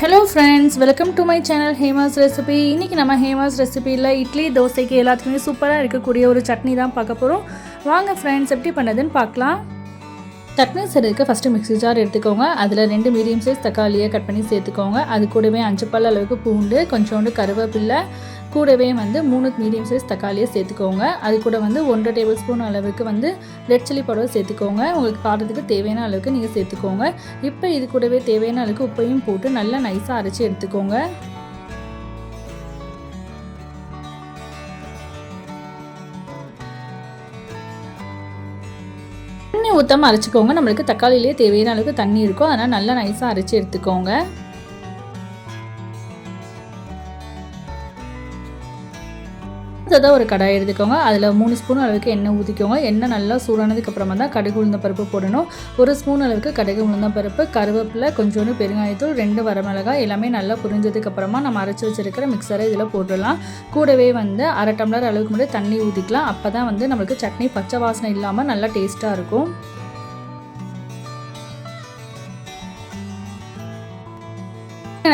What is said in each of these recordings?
Hello friends welcome to my channel Hema's recipe இன்றைக்கி நம்ம ஹேமாஸ் ரெசிபியில் இட்லி தோசைக்கு எல்லாத்துக்குமே சூப்பராக இருக்கக்கூடிய ஒரு சட்னி தான் பார்க்க போகிறோம் வாங்க ஃப்ரெண்ட்ஸ் எப்படி பண்ணதுன்னு பார்க்கலாம். சட்னி செய்கிறதுக்கு ஃபஸ்ட்டு மிக்ஸி ஜார் எடுத்துக்கோங்க. அதில் ரெண்டு மீடியம் சைஸ் தக்காளியை கட் பண்ணி சேர்த்துக்கோங்க. அது கூடவே அஞ்சு பல் அளவுக்கு பூண்டு கொஞ்சோண்டு கருவேப்பில்லை கூடவே வந்து மூணு மீடியம் சைஸ் தக்காளியை சேர்த்துக்கோங்க. அது கூட வந்து ஒன்றரை டேபிள் ஸ்பூன் அளவுக்கு வந்து ரெட் சில்லி பவுடர் சேர்த்துக்கோங்க. உங்களுக்கு காரத்துக்கு தேவையான அளவுக்கு நீங்கள் சேர்த்துக்கோங்க. இப்போ இது கூடவே தேவையான அளவுக்கு உப்பையும் போட்டு நல்லா நைஸாக அரைச்சி எடுத்துக்கோங்க. தண்ணி ஊற்றாமல் அரைச்சிக்கோங்க. நம்மளுக்கு தக்காளியிலே தேவையான அளவுக்கு தண்ணி இருக்கும். அதனால் நல்லா நைஸாக அரைச்சி எடுத்துக்கோங்க. அடுத்ததாக ஒரு கடாய் எடுத்துக்கோங்க. அதில் மூணு ஸ்பூன் அளவுக்கு எண்ணெய் ஊற்றிக்கோங்க எண்ணெய் நல்லா சூடானதுக்கு அப்புறமா தான் கடுகு உளுந்த பருப்பு போடணும். ஒரு ஸ்பூன் அளவுக்கு கடுகு உளுந்த பருப்பு கருவேப்பிலை கொஞ்சோண்டு பெருங்காயத்தூள் ரெண்டு வரமிளகாய் எல்லாமே நல்லா புரிஞ்சதுக்கு அப்புறமா நம்ம அரைச்சி வச்சிருக்கிற மிக்சரை இதில் போட்டுடலாம். கூடவே வந்து அரை டம்ளர் அளவுக்கு மட்டும் தண்ணி ஊற்றிக்கலாம் அப்போ தான் வந்து நம்மளுக்கு சட்னி பச்சை வாசனை இல்லாமல் நல்லா டேஸ்ட்டாக இருக்கும்.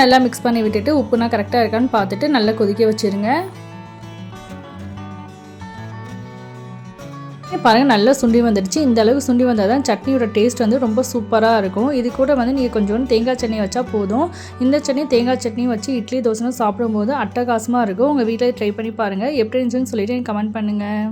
நல்லா மிக்ஸ் பண்ணி விட்டுட்டு உப்புனா கரெக்டாக இருக்கான்னு பார்த்துட்டு நல்லா கொதிக்க வச்சுருங்க. பாருங்கள் நல்லா சுண்டி வந்துடுச்சு. இந்த அளவுக்கு சுண்டி வந்தால் தான் சட்னியோட டேஸ்ட் வந்து ரொம்ப சூப்பராக இருக்கும். இது கூட வந்து நீங்கள் கொஞ்சோண்டு தேங்காய் சட்னி வச்சா போதும். இந்த சட்னி தேங்காய் சட்னி வச்சு இட்லி தோசைன்னு சாப்பிடும்போது அட்டகாசமாக இருக்கும். உங்கள் வீட்டில் ட்ரை பண்ணி பாருங்கள் எப்படி இருந்துச்சுன்னு சொல்லிட்டு கமெண்ட் பண்ணுங்கள்